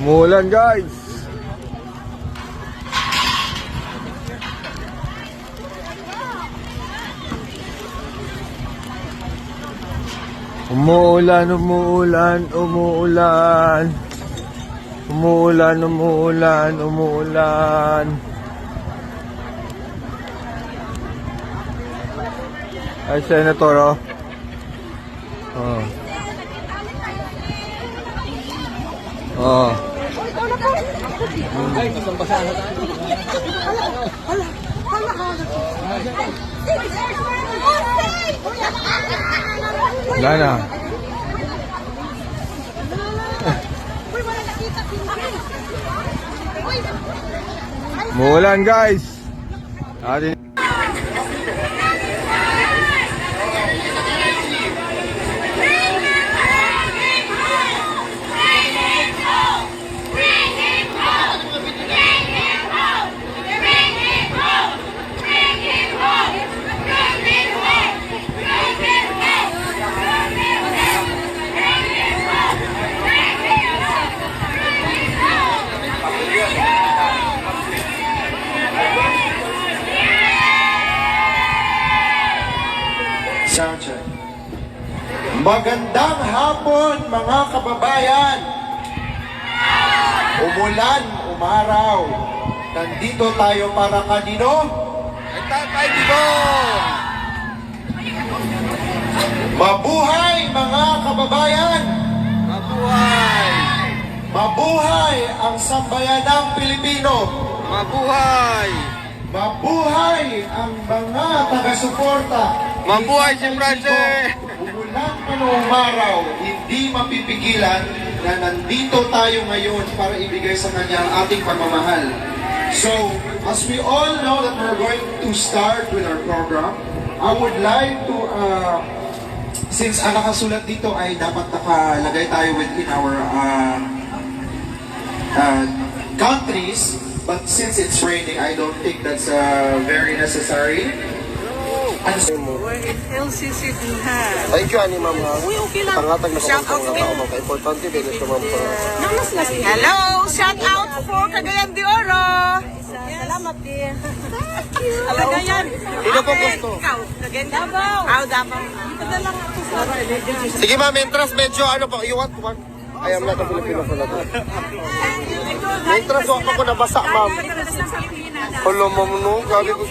Umuulan guys. Umuulan, umuulan, umuulan. Umuulan, umuulan, umuulan. Ay, Senator, oh. Oh. Oh. Wala na. Umuulan guys. Atin. Soundcheck. Magandang hapon mga kababayan. Umulan, umaraw. Nandito tayo para kanino? Ay, tatay dito! Mabuhay mga kababayan! Mabuhay! Mabuhay ang sambayanang Pilipino! Mabuhay! Mabuhay ang mga taga-suporta! Mabuhay si Francis! Umulan man o umaraw, hindi mapipigilan na nandito tayo ngayon para ibigay sa kanya ang ating pagmamahal. So, as we all know that we're going to start with our program, I would like to, uh, since ang nakasulat dito ay dapat nakalagay tayo within our uh, uh, countries, but since it's raining, I don't think that's uh, very necessary. Ano LCC Dunhan. Thank you, Ani Ma'am. Uy, okay lang. Pangatag na Shout out mga to tao. Importante din ito, Ma'am. Hello! Shout out for Cagayan de Oro! Salamat din. Hello. Cagayan. Sino po gusto? Ikaw, Cagayan Davao. Ah, Davao. Ito lang ako sa Sige, Ma'am. Entras, medyo ano po. You want one? I am not a Filipino pala. Entras, wak ako nabasa, Ma'am. Hello, Ma'am. No, gabi ko.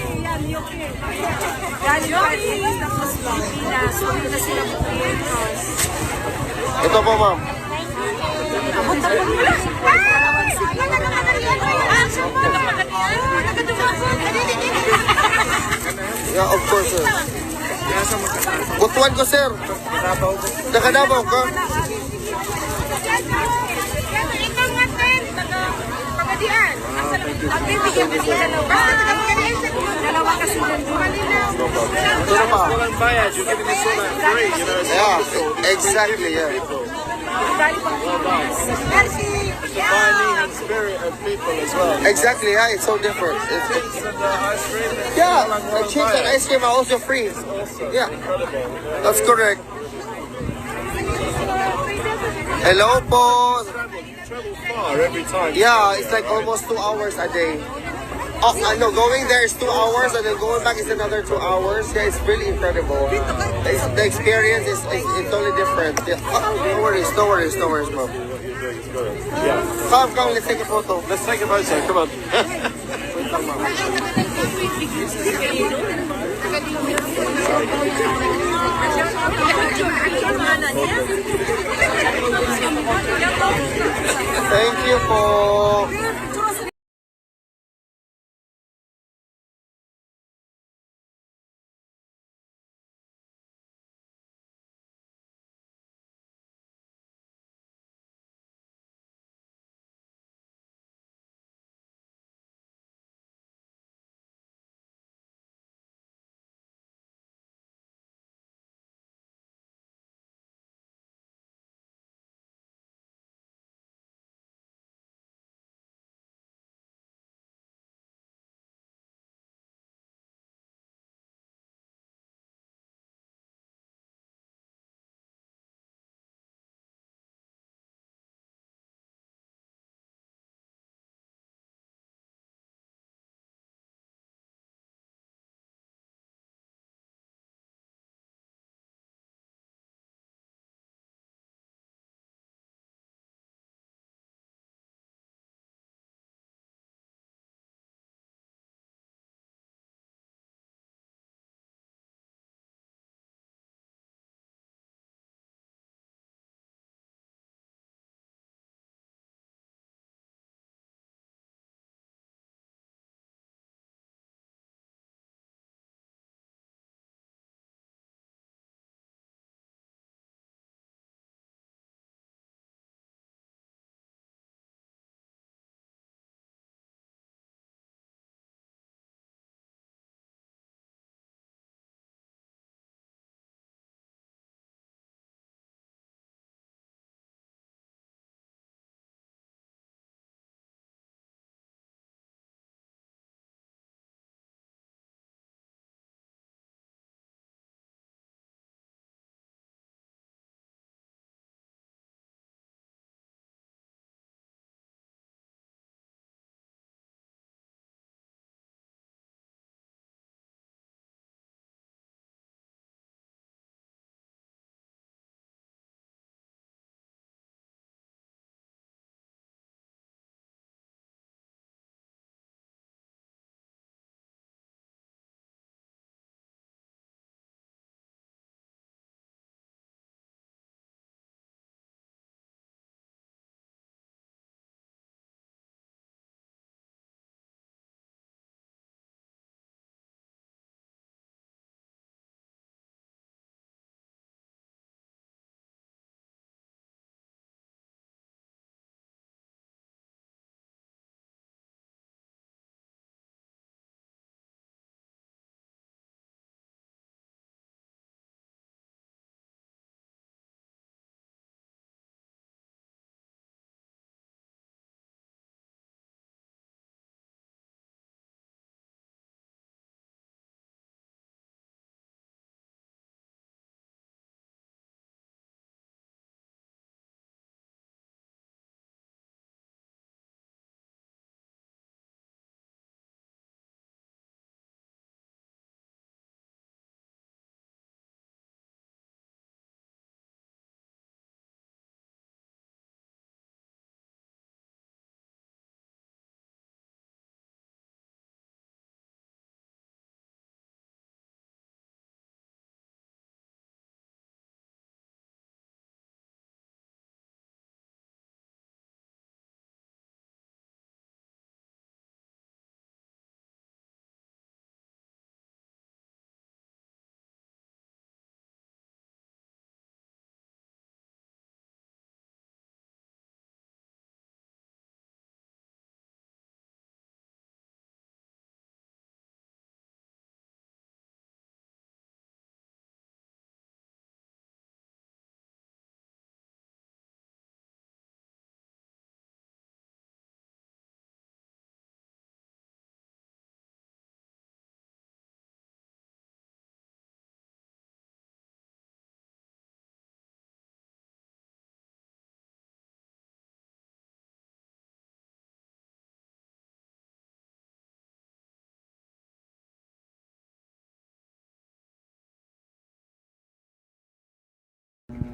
Galing pa rin sa Pilipinas. Yun na sila Ito po, Ma'am. Yeah, of course, sir. Butuan ko, sir. Nakadabaw ka. Dalawa kasi Ito pa. Yeah, exactly, yeah. Exactly, yeah, it's so different. It's, it's, yeah, the chips and ice cream are also free. Yeah, that's correct. Hello po. every time. Yeah, it's like almost two hours a day. Oh, I know, going there is two hours and then going back is another two hours. Yeah, it's really incredible. It's, the experience is, is, is totally different. Yeah. Oh, no worries, no worries, no worries, bro. Yeah. Come, come, let's take a photo. Let's take a photo. Come on. Thank you po.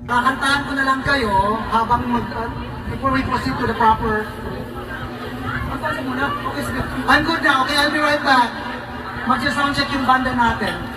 Kakantahan ko na lang kayo habang mag... uh, before we proceed to the proper... Kantahan muna. Okay. I'm good now. Okay, I'll be right back. Magsa-soundcheck yung banda natin.